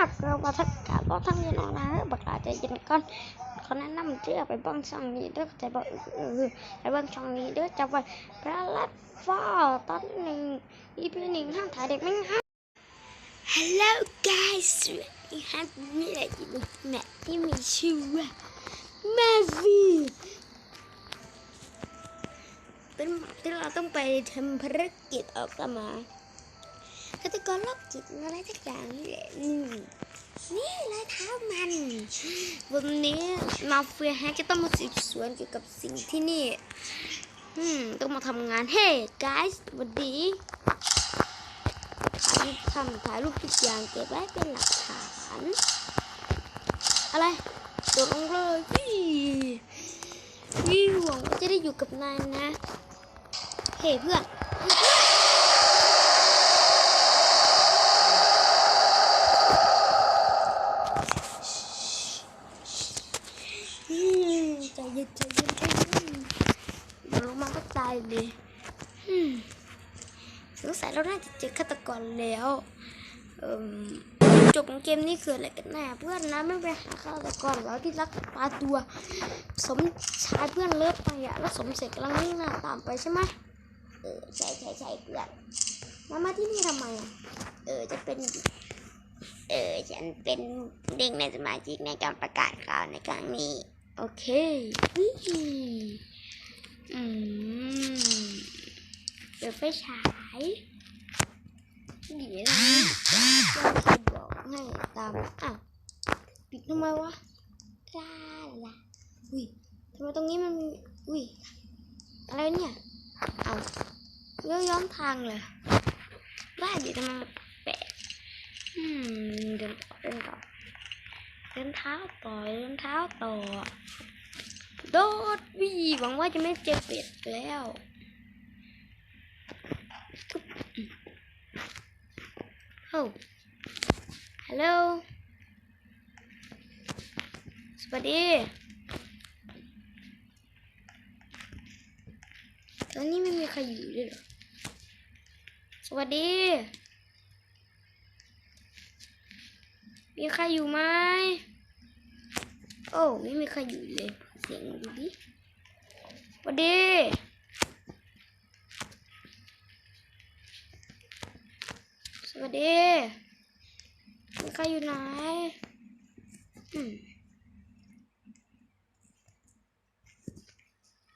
ากเราประทักการบอกทั้งย็นออกนะเฮ้ยบักหลาใจเย็นก่อนเขาแนะนำเชื่อไปบ้างช่องนี้ด้อใจบอกเออไปบ้างช่องนี้ด้อจะไปพระลัดฟ้าตอนหนึ่งอีพีหนึ่งห้ามถ่ายเด็กไม่ห้าม Hello guys สวัสดีครับนี่แหละอยู่แมปที่มีชื่อว่า Mavi เป็นแมปที่เราต้องไปทำภารกิจออกมา ฆาตกรโรคจิตอะไรสักอย่างนี่แหละนี่นี่รอยเท้ามันวันนี้มาเฟียแฮกจะต้องมาสืบสวนเกี่ยวกับสิ่งที่นี่อืมต้องมาทำงานเฮ้ guys สวัสดีถ่ายรูปทำถ่ายรูปทุกอย่างเก็บไว้เป็นหลักฐานอะไรโดดลงเลยวี่วี่หวังว่าจะได้อยู่กับนายนะเฮ้เพื่อนอืม ใจเย็นใจเย็นใจเย็นเดี๋ยวลงมาก็ตายเลยอืมสงสัยเราน่าจะเจอฆาตกรแล้วเอิ่มจบของเกมนี้คืออะไรกันแน่เพื่อนนะไม่ไปหาฆาตกรแล้วที่รักปลาตัว สมชายเพื่อนเลิฟไปอะแล้วสมเสร็จกำลังวิ่งหน้าตามไปใช่ไหมเออใช่ใช่ใช่เพื่อนมามาที่นี่ทำไมอะเออจะเป็น เออฉันเป็นเด็กในสมาชิกในการประกาศข่าวในครั้งนี้ โอเคอืมเปิดไฟฉายดีนะจะบอกให้ตามอ้าวปิดทำไมวะลาล่ะอุ้ยทำไมตรงนี้มันมีอุ้ยอะไรเนี่ยเอาเลี้ยวย้อนทางเลยบ้าดิทำไมแปลกอืมเดินต่อเดินต่อ เดินเท้าต่อเดินเท้าต่อ โดดวีหวังว่าจะไม่เจอเป็ดแล้วโอ้ฮัลโหล สวัสดี ตอนนี้ไม่มีใครอยู่ด้วยหรอ สวัสดี มีใครอยู่ไหมโอ้ไม่มีใครอยู่เลย เสียงดูดิสวัสดีสวัสดีมีใครอยู่ไหนอืม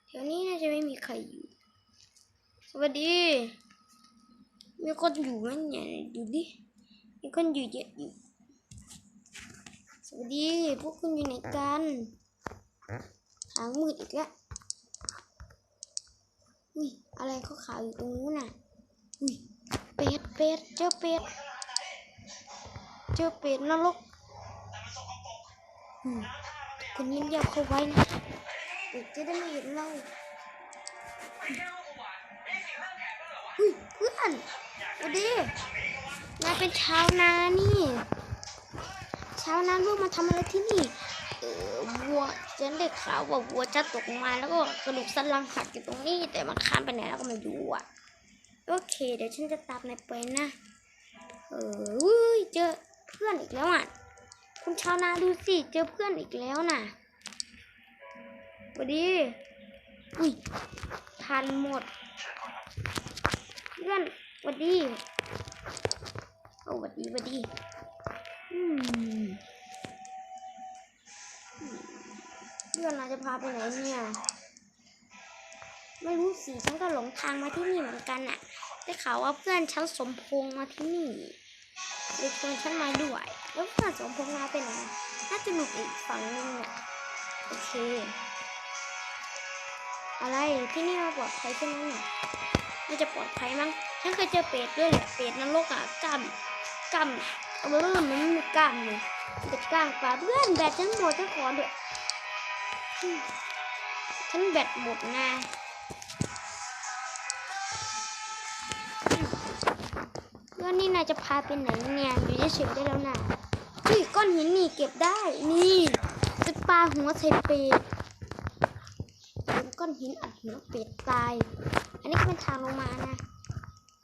แถวนี้น่าจะไม่มีใครอยู่ สวัสดี มีคนอยู่ไหมเนี่ยดูดิ มีคนอยู่เยอะอยู่ วัสดี พวกคุณอยู่ไหนกันทางมืดอีกแล้ว อุ้ย อะไรเขาขาวอยู่ตรงนู้นน่ะ อุ้ย เป็ด เป็ด เจอเป็ด เจอเป็ดนรกอืมคนยิ้มยับเข้าไว้นะเป็ดจะได้ไม่เห็นเราอุ้ยเพื่อนสวัสดีนายเป็นชาวนานี่ ช้าวนาลูกมาทำอะไรที่นี่ เออวัวฉันได้ข่าวว่าวัวจะตกมาแล้วก็กระดูกสันหลังหักอยู่ตรงนี้ แต่มันคานไปไหนแล้วก็ไม่รู้อะ โอเค เดี๋ยวฉันจะตามนายไปนะ เอออุ้ยเจอเพื่อนอีกแล้วอะ คุณชาวนาดูสิ เจอเพื่อนอีกแล้วน่ะสวัสดี อุ้ยทันหมด เพื่อนสวัสดี โอ้สวัสดีสวัสดี เพื่อนเราจะพาไปไหนเนี่ย ไม่รู้สิฉันก็หลงทางมาที่นี่เหมือนกันน่ะได้ข่าวว่าเพื่อนฉันสมพงมาที่นี่เลยชวนฉันมาด้วย แล้วเพื่อนสมพงมาไปไหนน่าจะหลุดอีกฝั่งนึงน่ะโอเค อะไรที่นี่มาปลอดภัยใช่ไหมเนี่ยน่าจะปลอดภัยมั้งฉันเคยเจอเป็ดด้วยแหละเป็ดนรกอะกล้าม กล้ามเอาไว้มันไม่มีกล้ามเลยเป็นกล้ามปลาเพื่อนแบตฉันหมดฉันขอเถอะฉันแบตหมดนะแล้วนี่นายจะพาไปไหนเนี่ยอยู่เฉยๆได้แล้วนะเฮ้ยก้อนหินนี่เก็บได้นี่จะปลาหัวใส่เป็ดเป็นก้อนหินอัดหัวเป็ดตาย อันนี้ก็เป็นทางลงมานะ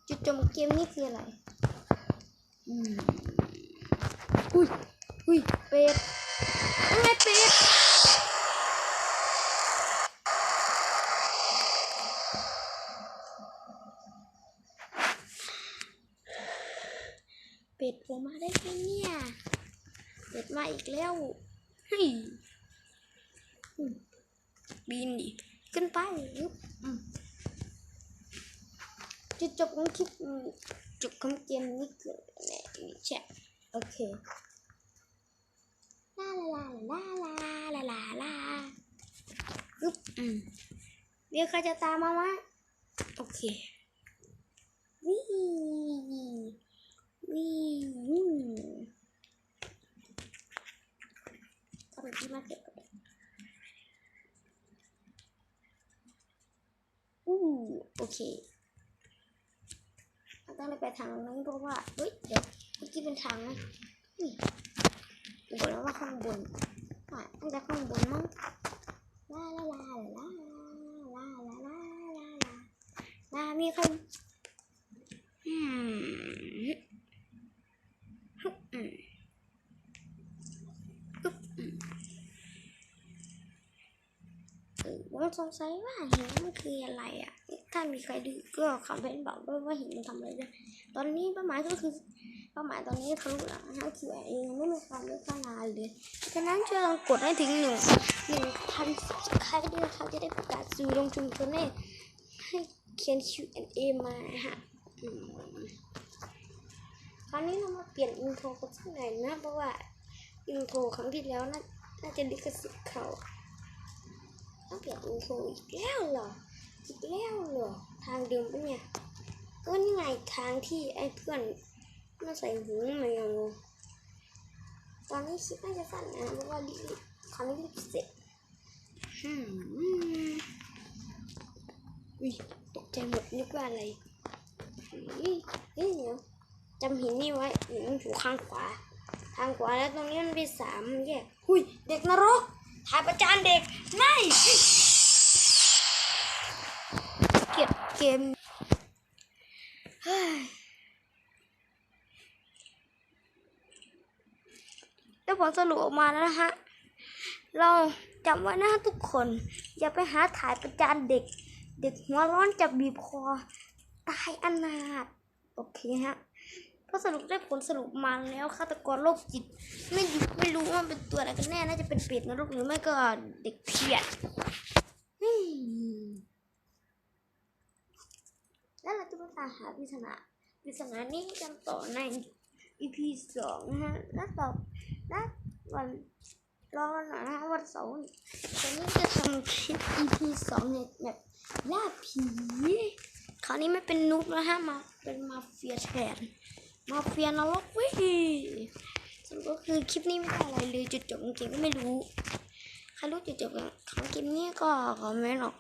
จุดจบเกมนี่คืออะไร อืม อุ้ยอุ้ยเป็ดยังไงเป็ดเป็ดโผล่มาได้ไงเนี่ยเป็ดมาอีกแล้วเฮ้ยบินดิขึ้นไปยึบจุดจบของคลิปจบของเกมนี้เกิดในนี้ใช่ โอเคลาลาลาลาลาลาลาฮึบอืมเดี๋ยวใครจะตามมาไหมโอเควิ่งวิ่งเอาไปที่มาเก็บอู้โอเคต้องไปทางนู้นเพราะว่าเฮ้ยเดี๋ยว เมื่อกี้เป็นทางนะนี่บอกแล้วว่าข้างบนอะน่าจะข้างบนมั้งลาลาลาลาลาลาลาลาลาลามีใครอืมฮึบอืมฮึบอืมเออผมสงสัยว่าหินมันคืออะไรอะ ถ้ามีใครดูก็คอมเมนต์บอกด้วยว่าหินมันทำอะไรได้ตอนนี้เป้าหมายก็คือ เป้าหมายตอนนี้ทะลุแล้วนะคือเองไม่มีความเลือกขนาดเลยฉะนั้นช่วยกดให้ถึงหนึ่งหนึ่งพันสับสไครต์ด้วยเขาจะได้ประกาศสู่ลงชุมชนให้ให้เขียน Q&A มาฮะอืมคราวนี้เรามาเปลี่ยนอินโทรกันสักหน่อยนะ เพราะว่าอินโทรครั้งที่แล้วน่าน่าจะลิขสิทธิ์เขาต้องเปลี่ยนอินโทรอีกแล้วเหรออีกแล้วเหรอทางเดิมปะเนี่ยก็นี่ไงทางที่ไอ้เพื่อน มาใส่หูมายังงตอนนี้คลิปน่าจะสั้นนะเพราะว่ารีบคอนรีบเสร็จอืมอุ้ยตกใจหมดนึกว่าอะไรเฮ้ยเฮ้ยเดี๋ยวจำหินนี่ไว้หินมันอยู่ข้างขวา ทางขวาแล้วตรงนี้มันเป็นสามแยกหุยเด็กนรกถ่ายประจานเด็กไม่เก็บเกมเฮ้ยแล้ว ผลสรุปออกมาแล้วนะฮะ เราจำไว้นะทุกคน อย่าไปหาถ่ายประจานเด็ก เด็กหัวร้อนจะบีบคอ ตายอนาถโอเคฮะก็สรุปได้ผลสรุปมาแล้วฆาตกรโรคจิต ไม่ไม่รู้ว่าเป็นตัวอะไรกันแน่น่าจะเป็นเป็ดนรกหรือไม่ก็เด็กเพียดอืมแล้วเราจะมาตามหาปริศนาปริศนานี้กันต่อใน EP สองนะฮะแล้วต่อและวันรอนหน่อยนะฮะวันเสาร์ตอนนี้จะทำคลิป EP สองในแบบล่าผีคราวนี้ไม่เป็นนุ๊กแล้วฮะมาเป็นมาเฟียแทนมาเฟียนรกเวิสรุปก็คือคลิปนี้ไม่ได้อะไรเลยจุดจบของเกมก็ไม่รู้ใครรู้จุดจบของเกมนี้ก็คอมเมนต์หรอก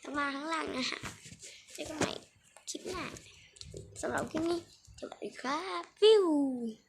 แล้วมาข้างล่างนะฮะเจอกันใหม่คลิปหน้าสำหรับคลิปนี้ Subscribe. View.